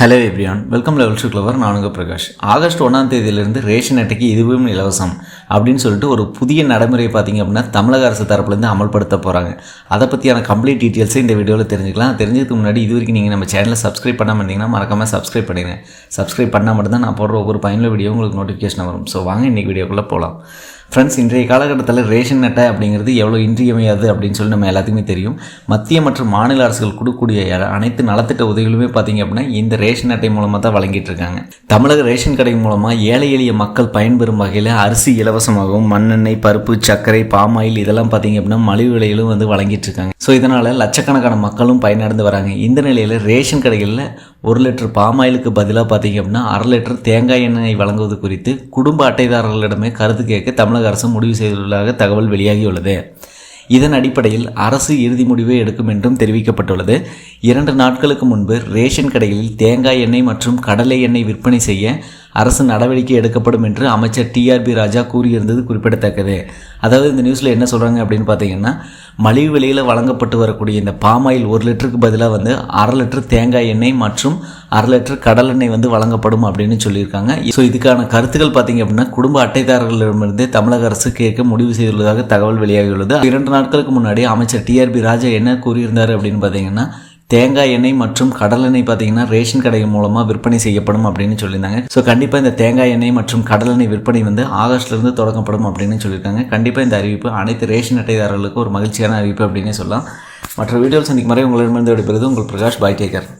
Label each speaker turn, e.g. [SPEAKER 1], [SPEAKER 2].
[SPEAKER 1] Hello everyone welcome level to clever நானுங்க Prakash. August ஒன்றாம் தேதியிலிருந்து ரேஷன் அட்டைக்கு இதுவும் இலவசம் அப்படின்னு சொல்லிட்டு ஒரு புதிய நடைமுறை பார்த்தீங்க அப்படின்னா தமிழக அரசு தரப்புலேருந்து அமல்படுத்த போகிறாங்க அதை பற்றியான கம்ப்ளீட் டீட்டெயில்ஸை இந்த வீடியோவில் தெரிஞ்சுக்கலாம். தெரிஞ்சதுக்கு முன்னாடி இது வரைக்கும் நீங்கள் நம்ம சேனலை சப்ஸ்கிரைப் பண்ணாமல் இருந்தீங்கன்னா மறக்காமல் சப்ஸ்கிரைப் பண்ணிடுங்க. சப்ஸ்கிரைப் பண்ணால் மட்டும்தான் நான் போடுற ஒவ்வொரு பயனுள்ள வீடியோ உங்களுக்கு நோட்டிஃபிகேஷன் வரும். ஸோ வாங்க இன்றைக்கி வீடியோக்குள்ளே போகலாம் ஃப்ரெண்ட்ஸ் இன்றைய காலகட்டத்தில் ரேஷன் அட்டை அப்படிங்கிறது எவ்வளோ இன்றியமையாது அப்படின்னு சொல்லி நம்ம எல்லாத்துக்குமே தெரியும். மத்திய மற்றும் மாநில அரசுகள் கொடுக்கக்கூடிய அனைத்து நலத்திட்ட உதவிகளுமே பார்த்தீங்க அப்படின்னா இந்த ரேஷன் அட்டை மூலமாக தான் வழங்கிட்டு இருக்காங்க தமிழக ரேஷன் கடை மூலமாக ஏழை எளிய மக்கள் பயன்பெறும் வகையில் அரிசி இலவசமாகவும் மண்ணெண்ணெய் பருப்பு சர்க்கரை பாமாயில் இதெல்லாம் பார்த்தீங்க அப்படின்னா மலிவு விலையிலும் வந்து வழங்கிட்டு இருக்காங்க ஸோ இதனால் லட்சக்கணக்கான மக்களும் பயனடைந்து வராங்க. இந்த நிலையில் ரேஷன் கடைகளில் ஒரு லிட்டர் பாமாயிலுக்கு பதிலாக பார்த்தீங்க அப்படின்னா அரை லிட்டர் தேங்காய் எண்ணெய் வழங்குவது குறித்து குடும்ப அட்டைதாரர்களிடமே கருத்து கேட்க தமிழக அரசு முடிவு செய்துள்ளதாக தகவல் வெளியாகியுள்ளது. இதன் அடிப்படையில் அரசு இறுதி முடிவை எடுக்கும் என்றும் தெரிவிக்கப்பட்டுள்ளது. இரண்டு நாட்களுக்கு முன்பு ரேஷன் கடைகளில் தேங்காய் எண்ணெய் மற்றும் கடலை எண்ணெய் விற்பனை செய்ய அரசு நடவடிக்கை எடுக்கப்படும் என்று அமைச்சர் டிஆர்பி ராஜா கூறியிருந்தது குறிப்பிடத்தக்கது. அதாவது இந்த நியூஸில் என்ன சொல்கிறாங்க அப்படின்னு பார்த்தீங்கன்னா மலிவு விலையில் வழங்கப்பட்டு வரக்கூடிய இந்த பாமாயில் ஒரு லிட்டருக்கு பதிலாக வந்து அரை லிட்டர் தேங்காய் எண்ணெய் மற்றும் அரை லிட்டர் கடலெண்ணெய் வந்து வழங்கப்படும் அப்படின்னு சொல்லியிருக்காங்க. ஸோ இதுக்கான கருத்துக்கள் பார்த்தீங்க அப்படின்னா குடும்ப அட்டைதாரர்களிடமிருந்து தமிழக அரசு கேட்க முடிவு செய்துள்ளதாக தகவல் வெளியாகியுள்ளது. இரண்டு நாட்களுக்கு முன்னாடி அமைச்சர் டிஆர்பி ராஜா என்ன கூறியிருந்தார் அப்படின்னு பார்த்தீங்கன்னா தேங்காய் எண்ணெய் மற்றும் கடலெண்ணெய் பார்த்தீங்கன்னா ரேஷன் கடை மூலமாக விற்பனை செய்யப்படும் அப்படின்னு சொல்லியிருந்தாங்க. ஸோ கண்டிப்பாக இந்த தேங்காய் எண்ணெய் மற்றும் கடலெண்ணெய் விற்பனை வந்து ஆகஸ்ட்லேருந்து தொடங்கப்படும் அப்படின்னு சொல்லியிருக்காங்க. கண்டிப்பாக இந்த அறிவிப்பு அனைத்து ரேஷன் அட்டைதாரர்களுக்கும் ஒரு மகிழ்ச்சியான அறிவிப்பு அப்படின்னே சொல்லலாம். மற்ற வீடியோஸ் சந்திக்கும் வரை உங்களிடமிருந்து விடைபெறுவது உங்கள் பிரகாஷ் பாய் டேக்கர்